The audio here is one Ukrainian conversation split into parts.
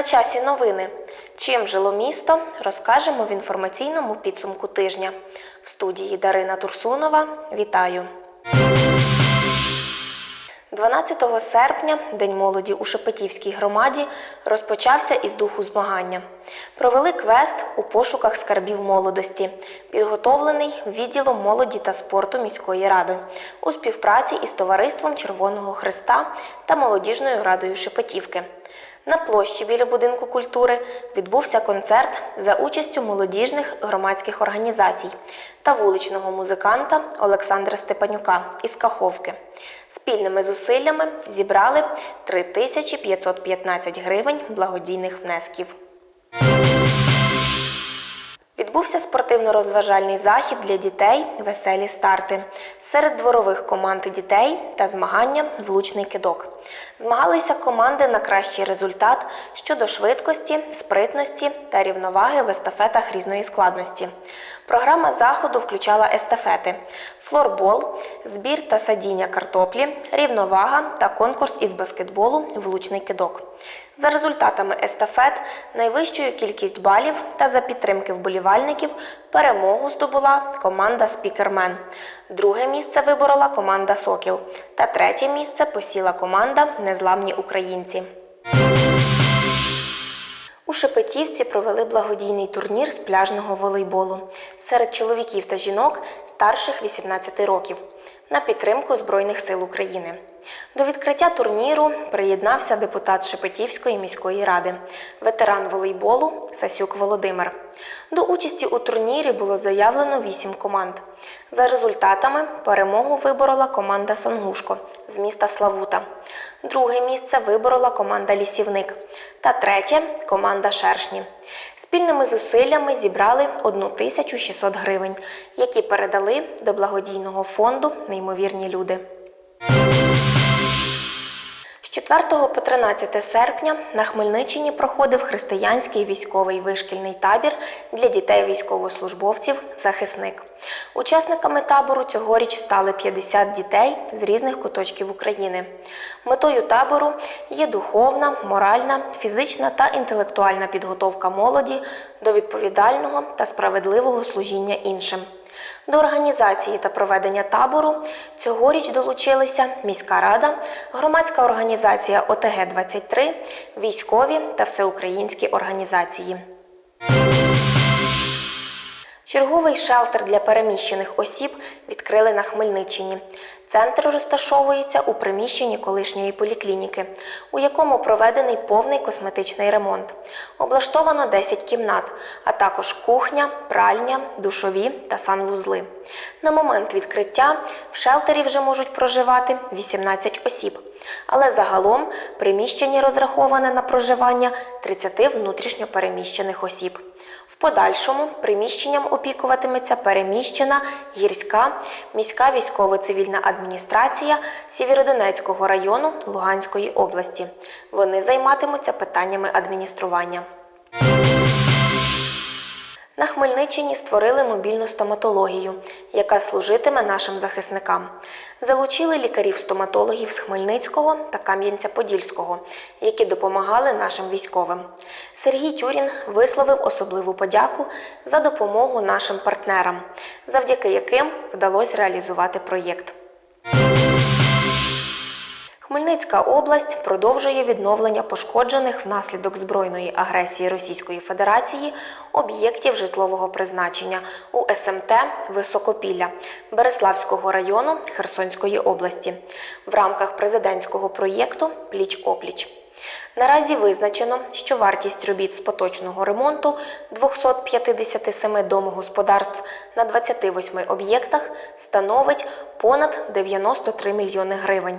На часі новини. Чим жило місто, розкажемо в інформаційному підсумку тижня. В студії Дарина Турсунова. Вітаю! 12 серпня День молоді у Шепетівській громаді розпочався із духу змагання. Провели квест у пошуках скарбів молодості, підготовлений відділом молоді та спорту міської ради у співпраці із товариством Червоного Христа та молодіжною радою Шепетівки. На площі біля будинку культури відбувся концерт за участю молодіжних громадських організацій та вуличного музиканта Олександра Степанюка із Каховки. Спільними зусиллями зібрали 3515 гривень благодійних внесків. Відбувся спортивно-розважальний захід для дітей Веселі старти серед дворових команд дітей та змагання влучний кидок. Змагалися команди на кращий результат щодо швидкості, спритності та рівноваги в естафетах різної складності. Програма заходу включала естафети, флорбол, збір та садіння картоплі, рівновага та конкурс із баскетболу влучний кидок. За результатами естафет найвищою кількість балів та за підтримки вболівальників перемогу здобула команда Спікермен. Друге місце виборола команда Сокіл. Та третє місце посіла команда Незламні українці. У Шепетівці провели благодійний турнір з пляжного волейболу серед чоловіків та жінок старших 18 років на підтримку Збройних сил України. До відкриття турніру приєднався депутат Шепетівської міської ради, ветеран волейболу Сасюк Володимир. До участі у турнірі було заявлено вісім команд. За результатами перемогу виборола команда Сангушко з міста Славута. Друге місце виборола команда Лісівник та третє команда Шершні. Спільними зусиллями зібрали 1600 гривень, які передали до благодійного фонду Неймовірні люди. Which З 4 по 13 серпня на Хмельниччині проходив християнський військовий вишкільний табір для дітей військовослужбовців Захисник. Учасниками табору цьогоріч стали 50 дітей з різних куточків України. Метою табору є духовна, моральна, фізична та інтелектуальна підготовка молоді до відповідального та справедливого служіння іншим. До організації та проведення табору цьогоріч долучилися міська рада, громадська організація ОТГ-23, військові та всеукраїнські організації. Черговий шелтер для переміщених осіб відкрили на Хмельниччині. Центр розташовується у приміщенні колишньої поліклініки, у якому проведений повний косметичний ремонт. Облаштовано 10 кімнат, а також кухня, пральня, душові та санвузли. На момент відкриття в шелтері вже можуть проживати 18 осіб. Але загалом приміщення розраховане на проживання 30 внутрішньо переміщених осіб. В подальшому приміщенням опікуватиметься переміщена гірська міська військово-цивільна адміністрація Сєвєродонецького району Луганської області. Вони займатимуться питаннями адміністрування. На Хмельниччині створили мобільну стоматологію, яка служитиме нашим захисникам. Залучили лікарів-стоматологів з Хмельницького та Кам'янця-Подільського, які допомагали нашим військовим. Сергій Тюрін висловив особливу подяку за допомогу нашим партнерам, завдяки яким вдалося реалізувати проєкт. Хмельницька область продовжує відновлення пошкоджених внаслідок збройної агресії Російської Федерації об'єктів житлового призначення у СМТ Високопілля Береславського району Херсонської області в рамках президентського проєкту Пліч опліч. Наразі визначено, що вартість робіт з поточного ремонту 257 домогосподарств на 28 об'єктах становить понад 93 мільйони гривень.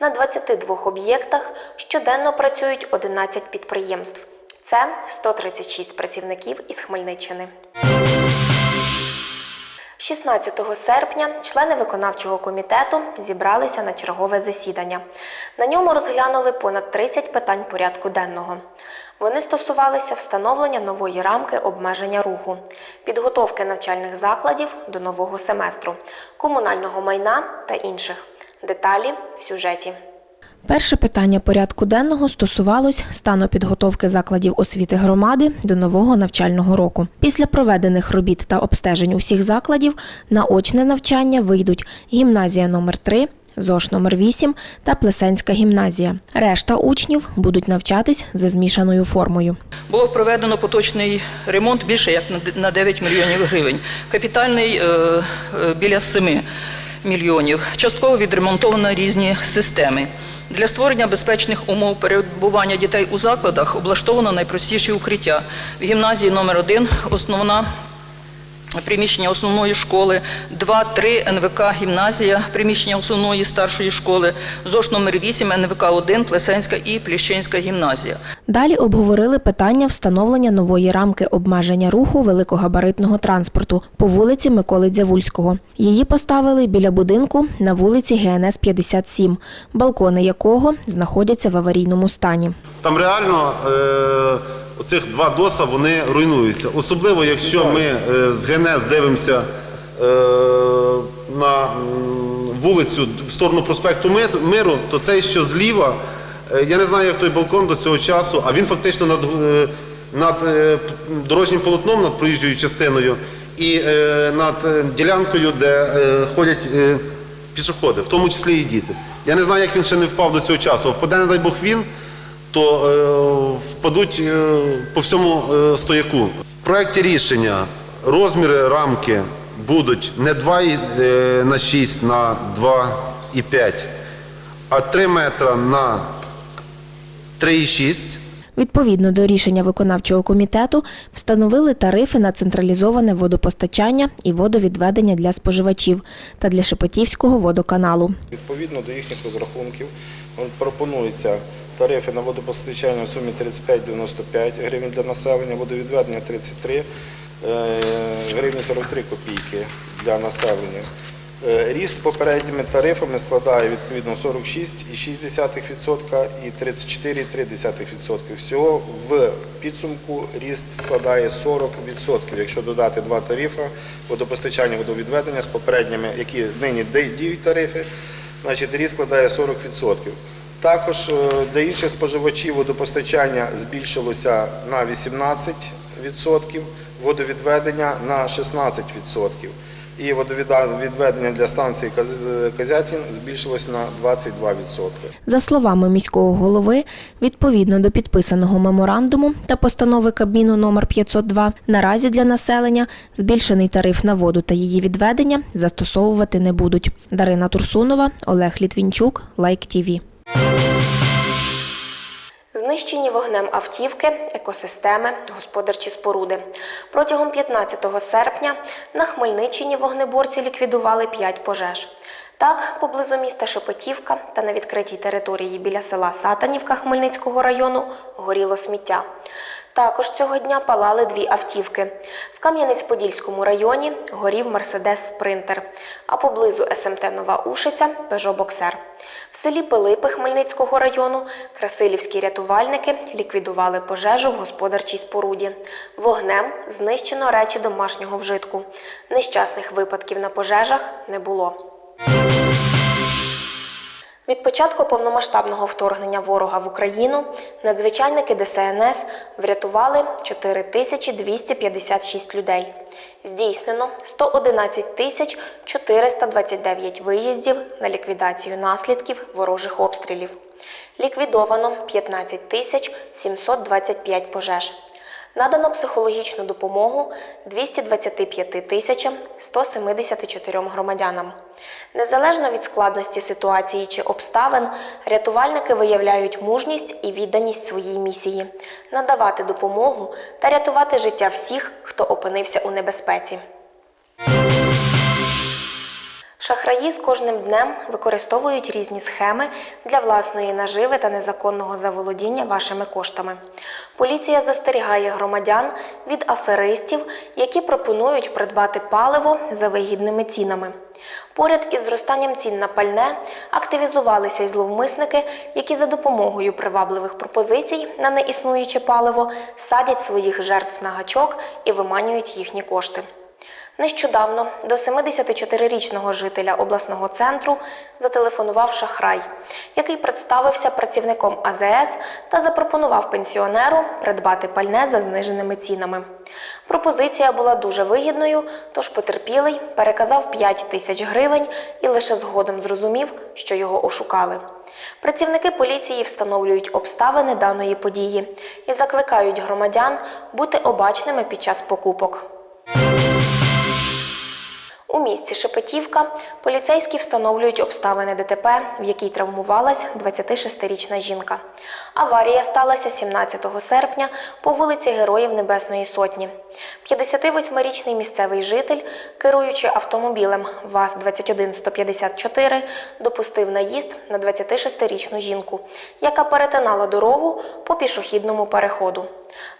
На 22 об'єктах щоденно працюють 11 підприємств. Це 136 працівників із Хмельниччини. 16 серпня члени виконавчого комітету зібралися на чергове засідання. На ньому розглянули понад 30 питань порядку денного. Вони стосувалися встановлення нової рамки обмеження руху, підготовки навчальних закладів до нового семестру, комунального майна та інших. Деталі в сюжеті. Перше питання порядку денного стосувалось стану підготовки закладів освіти громади до нового навчального року. Після проведених робіт та обстежень усіх закладів на очне навчання вийдуть гімназія номер 3 ЗОШ номер 8 та Плесенська гімназія. Решта учнів будуть навчатись за змішаною формою. Було проведено поточний ремонт більше як на- на 9 мільйонів гривень. Капітальний е, е, біля 7 мільйонів. Частково відремонтовано різні системи. Для створення безпечних умов перебування дітей у закладах облаштовано найпростіші укриття. В гімназії номер 1 основна приміщення основної школи, 2-3 НВК гімназія, приміщення основної старшої школи, ЗОШ номер 8 НВК 1 Плесенська і Пліщинська гімназія. Далі обговорили питання встановлення нової рамки обмеження руху великогабаритного транспорту по вулиці Миколи Дзявульського. Її поставили біля будинку на вулиці ГНС 57, балкони якого знаходяться в аварійному стані. Там реально е, оцих два доса вони руйнуються. Особливо, якщо ми е, з ГНС дивимося е, на вулицю в сторону проспекту Ми- Миру, то цей, що зліва, е, я не знаю, як той балкон до цього часу, а він фактично над, над дорожнім полотном, над проїжджою частиною і над ділянкою, де ходять пішоходи, в тому числі і діти. Я не знаю, як він ще не впав до цього часу. Впаде, не дай Бог він, то е, впадуть е, по всьому е, стояку. В проєкті рішення розміри рамки будуть не 2 е, на 6 на 2,5, а 3 метра на 3,6. Відповідно до рішення виконавчого комітету встановили тарифи на централізоване водопостачання і водовідведення для споживачів та для Шепетівського водоканалу. Відповідно до їхніх розрахунків он- пропонуються тарифи на водопостачання в сумі 35,95 гривень для населення, водовідведення 33 е, гривні 43 копійки для населення. Е, Ріст з попередніми тарифами складає відповідно 46,6% і 34,3%. Всього в підсумку ріст складає 40%. Якщо додати два тарифи водопостачання, водовідведення з попередніми, які нині діють тарифи, значить ріст складає 40%. Також е, для інших споживачів водопостачання збільшилося на 18%, водовідведення на 16%. І водовідведення для станції Каз- Казятін збільшилось на 22%. За словами міського голови, відповідно до підписаного меморандуму та постанови Кабміну номер 502, наразі для населення збільшений тариф на воду та її відведення застосовувати не будуть. Дарина Турсунова, Олег Літвінчук, Лайк ТІВІ. Знищені вогнем автівки, екосистеми, господарчі споруди. Протягом 15 серпня на Хмельниччині вогнеборці ліквідували 5 пожеж. Так, поблизу міста Шепетівка та на відкритій території біля села Сатанівка Хмельницького району горіло сміття. Також цього дня палали дві автівки. В Кам'янець-Подільському районі горів Мерседес Спринтер, а поблизу СМТ Нова Ушиця Пежо Боксер. В селі Пилипи Хмельницького району красилівські рятувальники ліквідували пожежу в господарчій споруді. Вогнем знищено речі домашнього вжитку. Нещасних випадків на пожежах не було. Від початку повномасштабного вторгнення ворога в Україну надзвичайники ДСНС врятували 4256 людей. Здійснено 111 тисяч 429 виїздів на ліквідацію наслідків ворожих обстрілів. Ліквідовано 15 тисяч 725 пожеж. Надано психологічну допомогу 225 тисячам 174 громадянам. Незалежно від складності ситуації чи обставин, рятувальники виявляють мужність і відданість своїй місії надавати допомогу та рятувати життя всіх, хто опинився у небезпеці. Шахраї з кожним днем використовують різні схеми для власної наживи та незаконного заволодіння вашими коштами. Поліція застерігає громадян від аферистів, які пропонують придбати паливо за вигідними цінами. Поряд із зростанням цін на пальне активізувалися й зловмисники, які за допомогою привабливих пропозицій на неіснуюче паливо садять своїх жертв на гачок і виманюють їхні кошти. Нещодавно до 74-річного жителя обласного центру зателефонував шахрай, який представився працівником АЗС та запропонував пенсіонеру придбати пальне за зниженими цінами. Пропозиція була дуже вигідною, тож потерпілий переказав 5 тисяч гривень і лише згодом зрозумів, що його ошукали. Працівники поліції встановлюють обставини даної події і закликають громадян бути обачними під час покупок. У місті Шепетівка поліцейські встановлюють обставини ДТП, в якій травмувалась 26-річна жінка. Аварія сталася 17 серпня по вулиці Героїв Небесної Сотні. 58-річний місцевий житель, керуючи автомобілем ВАЗ-21154, допустив наїзд на 26-річну жінку, яка перетинала дорогу по пішохідному переходу.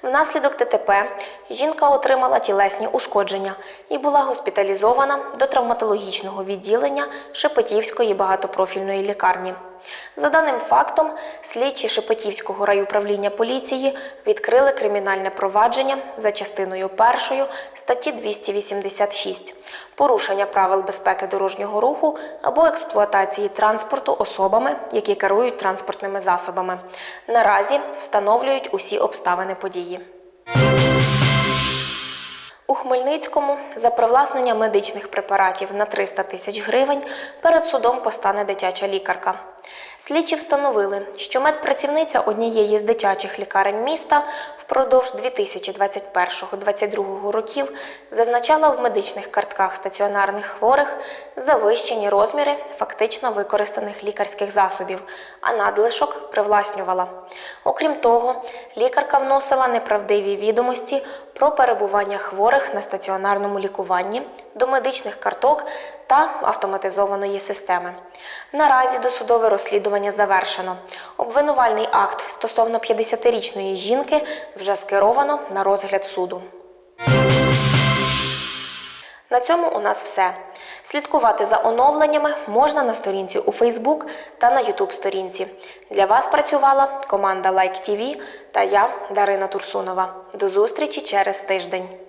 Внаслідок ДТП жінка отримала тілесні ушкодження і була госпіталізована до травматологічного відділення Шепетівської багатопрофільної лікарні. За даним фактом, слідчі Шепетівського райуправління поліції відкрили кримінальне провадження за частиною першою статті 286 порушення правил безпеки дорожнього руху або експлуатації транспорту особами, які керують транспортними засобами. Наразі встановлюють усі обставини події. У Хмельницькому за привласнення медичних препаратів на 300 тисяч гривень перед судом постане дитяча лікарка. Слідчі встановили, що медпрацівниця однієї з дитячих лікарень міста впродовж 2021-2022 років зазначала в медичних картках стаціонарних хворих завищені розміри фактично використаних лікарських засобів, а надлишок привласнювала. Окрім того, лікарка вносила неправдиві відомості про перебування хворих на стаціонарному лікуванні до медичних карток та автоматизованої системи. Наразі досудове розслідування завершено. Обвинувальний акт стосовно 50-річної жінки вже скеровано на розгляд суду. На цьому у нас все. Слідкувати за оновленнями можна на сторінці у Facebook та на YouTube сторінці. Для вас працювала команда Like TV та я, Дарина Турсунова. До зустрічі через тиждень.